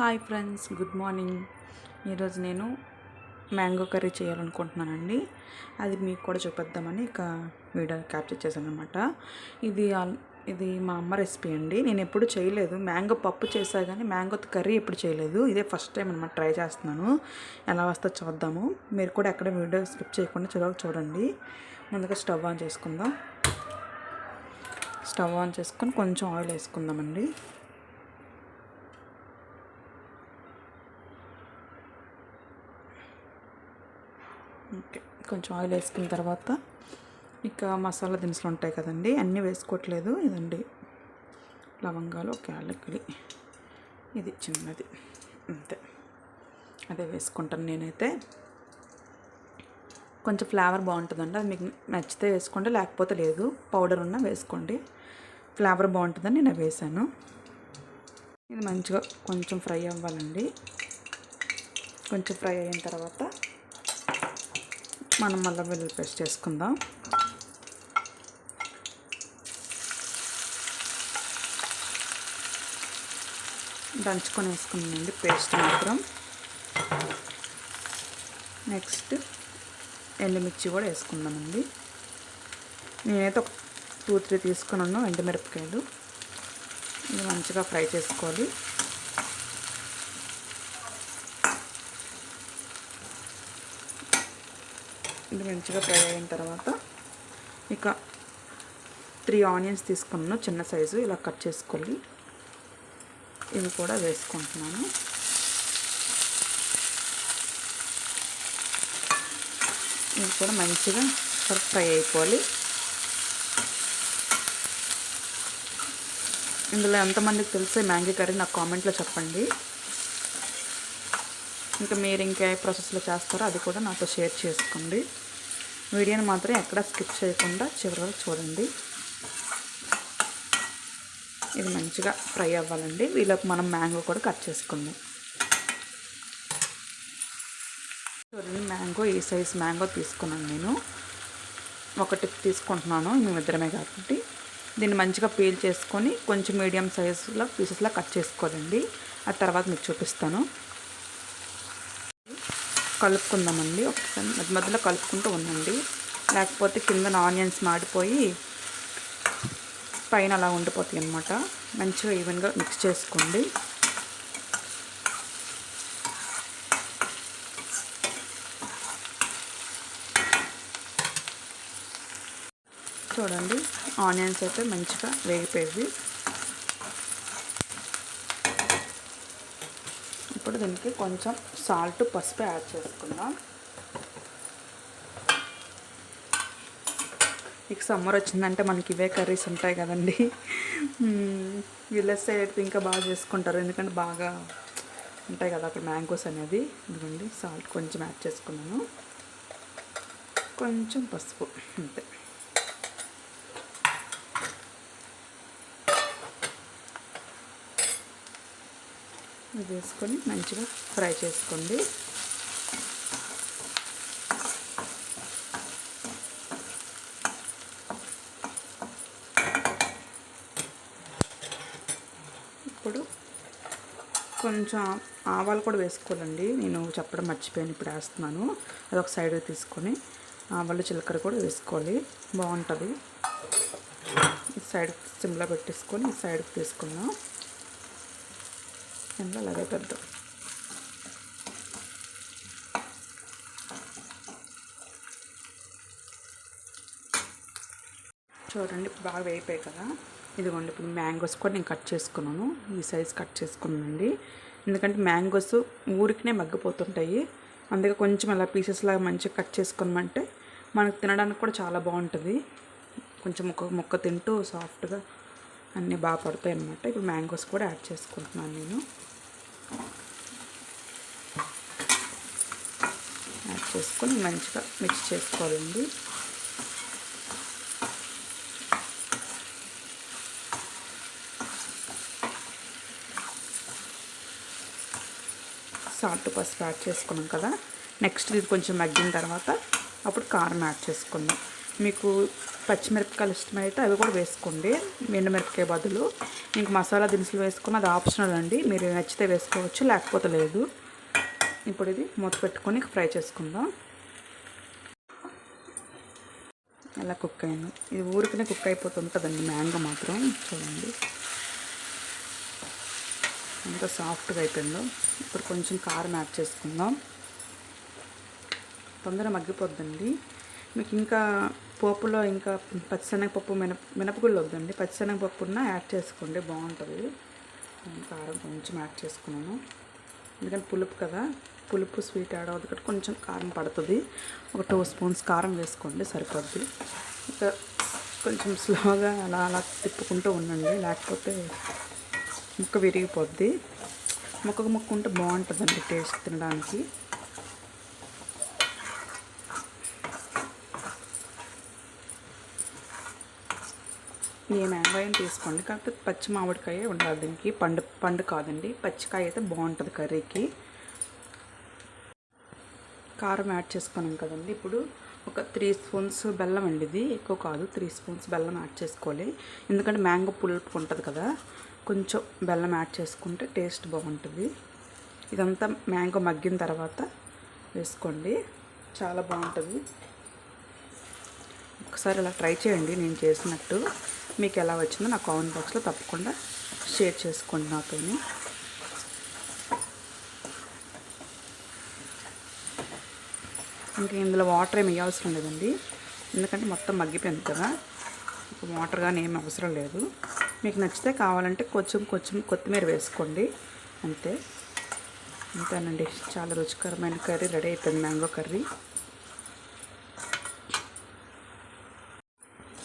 Hi friends good morning. ఈరోజు నేను mango curry చేయాలనుకుంటున్నానండి. అది మీకు కూడా చూపిద్దామని ఇక వీడియో క్యాప్చర్ చేశాను అనమాట ఇది ఇది మా అమ్మ రెసిపీ అండి. నేను ఎప్పుడు చేయలేదు. మ్యాంగో పప్పు చేసా కానీ మ్యాంగో కర్రీ ఎప్పుడు చేయలేదు. ఇదే ఫస్ట్ టైం అనమాట ట్రై చేస్తున్నాను. ఎలా వస్తే చూద్దాము. మీరు కూడా ఎక్కడ వీడియో స్కిప్ చేయకుండా చూడ చూడండి. ముందుగా స్టవ్ ఆన్ చేసుకుందాం. స్టవ్ ఆన్ చేసుకొని కొంచెం ఆయిల్ వేసుకుందామండి. ఓకే. కొంచెం ఆయిల్ వేసుకున్న తర్వాత ఇక మసాలా దినుసులు ఉంటాయి కదండి అన్నీ వేసుకోవట్లేదు. ఇదండి లవంగాలు ఒక యాలకులి. ఇది చిన్నది. అంతే. అదే వేసుకుంటాను నేనైతే. కొంచెం ఫ్లేవర్ బాగుంటుందండి. అది మీకు నచ్చితే వేసుకోండి లేకపోతే లేదు. పౌడర్ ఉన్నా వేసుకోండి. ఫ్లేవర్ బాగుంటుందని నేను వేసాను ఇది మంచిగా కొంచెం ఫ్రై అవ్వాలండి. కొంచెం ఫ్రై అయిన తర్వాత మనం మళ్ళీ వెల్లుల్లి పేస్ట్ చేసుకుందాం దంచుకొని వేసుకుందండి పేస్ట్ మాత్రం. నెక్స్ట్ ఎండుమిర్చి కూడా వేసుకుందామండి. నేనైతే ఒక టూ త్రీ తీసుకున్నాను ఎండుమిరపకాయలు. ఇది మంచిగా ఫ్రై చేసుకోవాలి. ఇది మంచిగా ఫ్రై అయిన తర్వాత ఇక త్రీ ఆనియన్స్ తీసుకున్నాను చిన్న సైజు ఇలా కట్ చేసుకోవాలి ఇవి కూడా వేసుకుంటున్నాను. ఇవి కూడా మంచిగా ఫ్రై అయిపోవాలి. ఇందులో ఎంతమందికి తెలిసే మ్యాంగీ కర్రీ? నాకు కామెంట్లో చెప్పండి. ఇంకా మీరు ఇంకా ఏ ప్రాసెస్లో చేస్తారో అది కూడా నాతో షేర్ చేసుకోండి. వీడియోని మాత్రం ఎక్కడ స్కిప్ చేయకుండా చివరి వరకు చూడండి. ఇది మంచిగా ఫ్రై అవ్వాలండి. వీళ్ళకి మనం మ్యాంగో కూడా కట్ చేసుకుందాం. చూడండి మ్యాంగో ఈ సైజ్ మ్యాంగో తీసుకున్నాను నేను. ఒకటి తీసుకుంటున్నాను మేమిద్దరమే కాబట్టి. దీన్ని మంచిగా పీల్ చేసుకొని కొంచెం మీడియం సైజులో పీసెస్లో కట్ చేసుకోవాలండి. ఆ తర్వాత మీకు చూపిస్తాను. కలుపుకుందామండి. ఒకసారి మధ్య మధ్యలో కలుపుకుంటూ ఉండండి. లేకపోతే కింద ఆనియన్స్ మాడిపోయి పైన అలా ఉండిపోతాయి అన్నమాట. మంచిగా ఈవెన్గా మిక్స్ చేసుకోండి. చూడండి ఆనియన్స్ అయితే మంచిగా వేగిపోయి ఇప్పుడు దీనికి కొంచెం సాల్ట్ పసుపు యాడ్ చేసుకుందాం. ఇక సమ్మర్ వచ్చిందంటే మనకి ఇవే కర్రీస్ ఉంటాయి కదండి. విలేజ్ సైడ్ ఇంకా బాగా చేసుకుంటారు. ఎందుకంటే బాగా ఉంటాయి కదా అక్కడ మ్యాంగోస్ అనేది. ఇదిగోండి సాల్ట్ కొంచెం యాడ్ చేసుకున్నాను. కొంచెం పసుపు అంతే. ఇది వేసుకొని మంచిగా ఫ్రై చేసుకోండి. ఇప్పుడు కొంచెం ఆవాలు కూడా వేసుకోవాలండి. నేను చెప్పడం మర్చిపోయాను ఇప్పుడు వేస్తున్నాను. అది ఒక సైడ్ తీసుకొని ఆవాలు చిలకర కూడా వేసుకోవాలి. బాగుంటుంది. ఈ సైడ్ సిమ్లో పెట్టేసుకొని ఈ సైడ్కి తీసుకుందాం. కింద అలాగే పెద్దాం చూడండి బాగా వేయిపోయాయి కదా. ఇదిగోండి ఇప్పుడు మ్యాంగోస్ కూడా నేను కట్ చేసుకున్నాను. ఈ సైజ్ కట్ చేసుకున్నానండి. ఎందుకంటే మ్యాంగోస్ ఊరికినే మగ్గిపోతుంటాయి. అందుకే కొంచెం అలా పీసెస్ లాగా మంచిగా కట్ చేసుకున్నామంటే మనకు తినడానికి కూడా చాలా బాగుంటుంది. కొంచెం ముక్క ముక్క తింటూ సాఫ్ట్గా అన్నీ బాగా పడతాయి అన్నమాట. ఇప్పుడు మ్యాంగోస్ కూడా యాడ్ చేసుకుంటున్నాను నేను. యాడ్ చేసుకొని మంచిగా మిక్స్ చేసుకోవాలండి. సాల్ట్ పసుపు యాడ్ చేసుకున్నాం కదా. నెక్స్ట్ ఇది కొంచెం మగ్గిన తర్వాత అప్పుడు కారం యాడ్ చేసుకుందాం. మీకు పచ్చిమిరపకాయలు ఇష్టమైతే అవి కూడా వేసుకోండి. ఎండుమిరపకాయ బదులు. ఇంక మసాలా దినుసులు వేసుకున్న అది ఆప్షనల్ అండి. మీరు నచ్చితే వేసుకోవచ్చు లేకపోతే లేదు. ఇప్పుడు ఇది మూత పెట్టుకొని ఫ్రై చేసుకుందాం. అలా కుక్ అయింది. ఇది ఊరికనే కుక్ అయిపోతుంటుందండి మ్యాంగో మాత్రం. చూడండి. ఎంత సాఫ్ట్గా అయిపోయిందో. ఇప్పుడు కొంచెం కారం యాడ్ చేసుకుందాం. తొందరగా మగ్గిపోద్దండి. మీకు ఇంకా పోపులో ఇంకా పచ్చిశనగపప్పు మినప మినపగుళ్ళు వద్దండి. పచ్చిశనగపప్పు ఉన్న యాడ్ చేసుకోండి బాగుంటుంది. కారం కొంచెం యాడ్ చేసుకున్నాను. ఎందుకంటే పులుపు కదా పులుపు స్వీట్ యాడ్ అవుతుంది కాబట్టి కొంచెం కారం పడుతుంది. ఒక టూ స్పూన్స్ కారం వేసుకోండి సరిపోద్ది. ఇంకా కొంచెం స్లోగా అలా అలా తిప్పుకుంటూ ఉండండి. లేకపోతే ముక్క విరిగిపోద్ది. ముక్కకు ముక్క ఉంటే బాగుంటుందండి టేస్ట్ తినడానికి. ఏ మ్యాంగోయని తీసుకోండి. కాకపోతే పచ్చి మామిడికాయ ఉండాలి దీనికి. పండు పండు కాదండి. పచ్చికాయ అయితే బాగుంటుంది కర్రీకి. కారం యాడ్ చేసుకున్నాం కదండి. ఇప్పుడు ఒక త్రీ స్పూన్స్ బెల్లం అండి ఇది. ఎక్కువ కాదు త్రీ స్పూన్స్ బెల్లం యాడ్ చేసుకోవాలి. ఎందుకంటే మ్యాంగో పులుపు ఉంటుంది కదా. కొంచెం బెల్లం యాడ్ చేసుకుంటే టేస్ట్ బాగుంటుంది. ఇదంతా మ్యాంగో మగ్గిన తర్వాత వేసుకోండి. చాలా బాగుంటుంది. ఒకసారి ఇలా ట్రై చేయండి నేను చేసినట్టు. మీకు ఎలా వచ్చిందో నా కామెంట్ బాక్స్లో తప్పకుండా షేర్ చేసుకోండి నాతో ఇంకా ఇందులో వాటర్ ఏమి వేయవసరం లేదండి. ఎందుకంటే మొత్తం మగ్గిపోయింది కదా. వాటర్ కానీ ఏమి అవసరం లేదు. మీకు నచ్చితే కావాలంటే కొంచెం కొంచెం కొత్తిమీర వేసుకోండి. అంతే. అంతేనండి. చాలా రుచికరమైన కర్రీ రెడీ అయిపోయింది మ్యాంగో కర్రీ.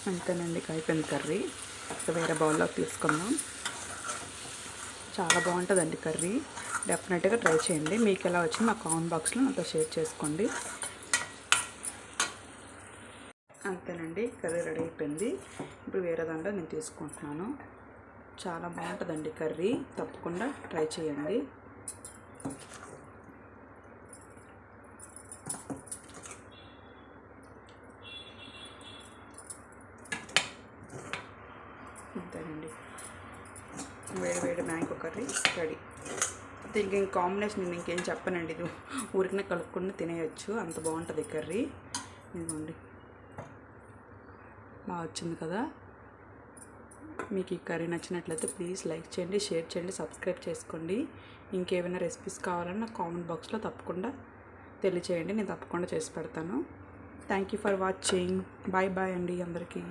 అంతేనండి అయిపోయింది కర్రీ. ఇక వేరే బౌల్లోకి తీసుకుందాం. చాలా బాగుంటుందండి కర్రీ. డెఫినెట్గా ట్రై చేయండి. మీకు ఎలా వచ్చింది మా కామెంట్ బాక్స్లో నాతో షేర్ చేసుకోండి. అంతేనండి కర్రీ రెడీ అయిపోయింది. ఇప్పుడు వేరే దాంట్లో నేను తీసుకుంటున్నాను. చాలా బాగుంటుందండి కర్రీ. తప్పకుండా ట్రై చేయండి. అంతేనండి. వేడి వేడి మ్యాంగో కర్రీ రెడీ దీనికి ఇంక కాంబినేషన్ నేను ఇంకేం చెప్పనండి. ఇది ఊరికనే కలుపుకొని తినేయచ్చు. అంత బాగుంటుంది కర్రీ. ఇదిగోండి. బాగా వచ్చింది కదా? మీకు ఈ కర్రీ నచ్చినట్లయితే ప్లీజ్ లైక్ చేయండి షేర్ చేయండి సబ్స్క్రైబ్ చేసుకోండి. ఇంకేమైనా రెసిపీస్ కావాలన్నా నాకు కామెంట్ బాక్స్లో తప్పకుండా తెలియచేయండి. నేను తప్పకుండా చేసి పెడతాను. Thank you for watching. Bye bye అండి అందరికీ.